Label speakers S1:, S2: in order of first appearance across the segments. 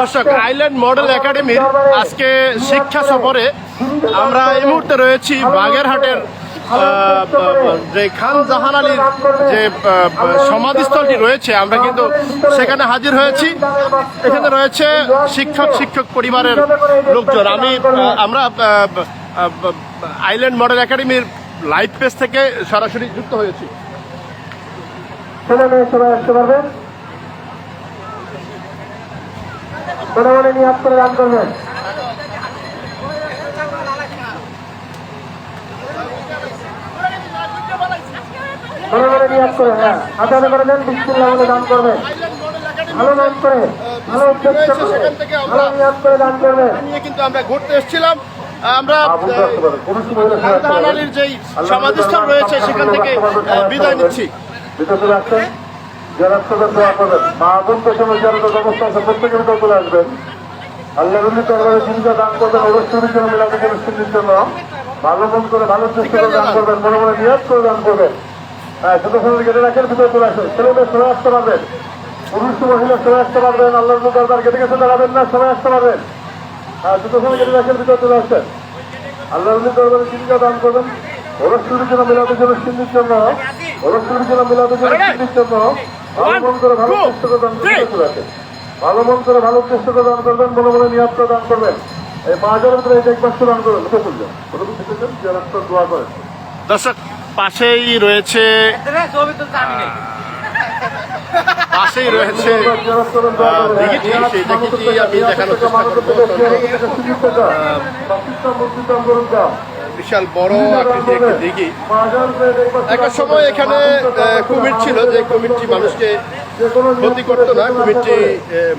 S1: দর্শক island model একাডেমির আজকে শিক্ষা সফরে আমরা এই মুহূর্তে রয়েছি বাগেরহাটের যে খান জাহান আলীর যে সমাধিস্থলটি রয়েছে, আমরা কিন্তু সেখানে হাজির হয়েছি। এখানে রয়েছে শিক্ষক শিক্ষক পরিবারের লোকজন। আমি আমরা আইল্যান্ড মডেল একাডেমির লাইভ পেজ থেকে সরাসরি যুক্ত হয়েছি।
S2: আসতে পারবেন। নিয়াদ করে দান করবেন। মনে করে হ্যাঁ করে দেন বিসমিল্লাহ বলে দান করবেন। ভালো দান করে ভালো উদ্দেশ্য করে ভালো নিয়াদ করে দান করবেন।
S1: নিয়ে কিন্তু আমরা ঘুরতে এসেছিলাম। আমরা যেই সমাধিস্থল রয়েছে সেখান থেকে বিদায় নিচ্ছি।
S2: যারা রাস্তাটা দোয়া করবেন মা বোন পেছনে যারা তো অবস্থা আছে, প্রত্যেকের ভিতরে চলে আসবেন। আল্লাহ রুলি দরবারে জীবিকা দান করবেন, অবশ্যই জন্য মিলাতে অনুষ্ঠানের জন্য। ভালো মন করে, ভালো চেষ্টা করে দান করবেন, মনে মনে নিয়াজ করে দান করবেন। হ্যাঁ ছোট ছোট গেটে রাখেন ভিতরে চলে আসেন ছেলেমেয়ে সবাই আসতে পারবেন। পুরুষ মহিলা সবাই আসতে পারবেন। আল্লাহ রুলি দরবার গেটে গেছে দাঁড়াবেন না, সবাই আসতে পারবেন। হ্যাঁ ছোট ছোট গেটে রাখেন ভিতরে চলে আসেন আল্লাহ রুলি দরবারে জীবিকা দান করবেন। অবশ্যই জন্য মিলাতে অনুষ্ঠানের জন্য। অবশ্যই জন্য মিলাতে অনুষ্ঠানের জন্য। ভালো মন করে ভালো চেষ্টা দান করবেন ভালো মন করে ভালো চেষ্টা দান করবেন মনে মনে নিয়াদ দান করবেন। এই পাঁচ হাজারের ভিতরে এই দেখবার দান করবেন লিখে লিখেছেন যে রাস্তা দোয়া করেন।
S1: দর্শক পাশেই রয়েছে পাশেই রয়েছে দিঘিটি, আমি দেখানোর চেষ্টা করব। বিশাল বড় আকৃতির একটি দিঘি একটা সময় এখানে কুমির ছিল যে কুমিরটি মানুষকে ক্ষতি করতো না, কুমিরটি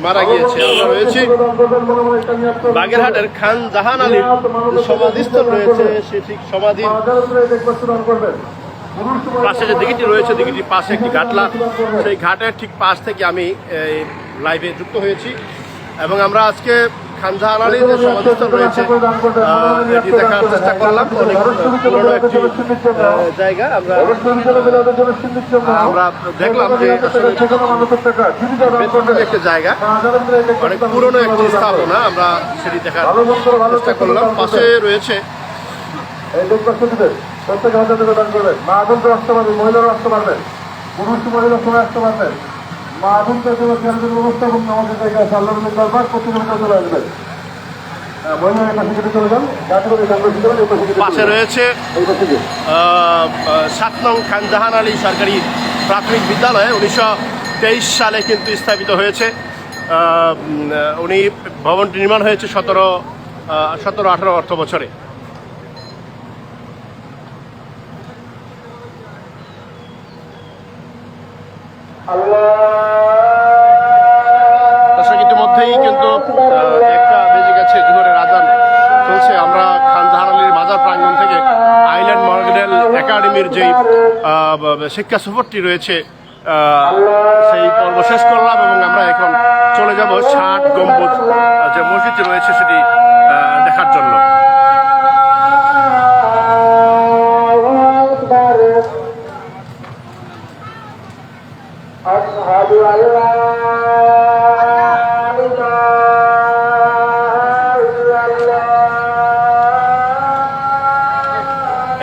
S1: মারা গিয়েছে। আমরা রয়েছি বাগেরহাটের খান জাহান আলীর সমাধিস্থল রয়েছে, সে ঠিক সমাধির পাশে যে দিঘিটি রয়েছে, দিঘিটির পাশে একটি ঘাটলা। সেই ঘাটের ঠিক পাশ থেকে আমি লাইভে যুক্ত হয়েছি। এবং আমরা আজকে চেষ্টা করলাম। অনেক পুরনো জায়গা। আমরা দেখলাম যে আসলে একটি জায়গা। অনেক পুরনো একটি স্থাপনা, আমরা চেষ্টা করলাম। পাশে রয়েছে
S2: এই সুবিধে প্রত্যেকে পারবেন মহিলারা আসতে পারবেন পুরুষ, মহিলা, সবাই আসতে পারবেন মা আগুনকে জন্য ব্যবস্থা এবং আমাদের জায়গায় আছে। আল্লাহ দরবার প্রত্যেকের ভিতরে চলে আসবেন হ্যাঁ, পাশে।
S1: রয়েছে সাত নং খানজাহান আলী সরকারি প্রাথমিক বিদ্যালয় উনিশশো তেইশ সালে কিন্তু স্থাপিত হয়েছে। উনি ভবনটি নির্মাণ হয়েছে সতেরো সতেরো আঠারো অর্থ বছরে। দর্শক আগামীর যেই শিক্ষা সফরটি রয়েছে সেই পর্ব শেষ করলাম এবং আমরা এখন চলে যাব ষাট গম্বুজ যে মসজিদটি রয়েছে সেটি দেখার জন্য।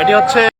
S2: এটি হচ্ছে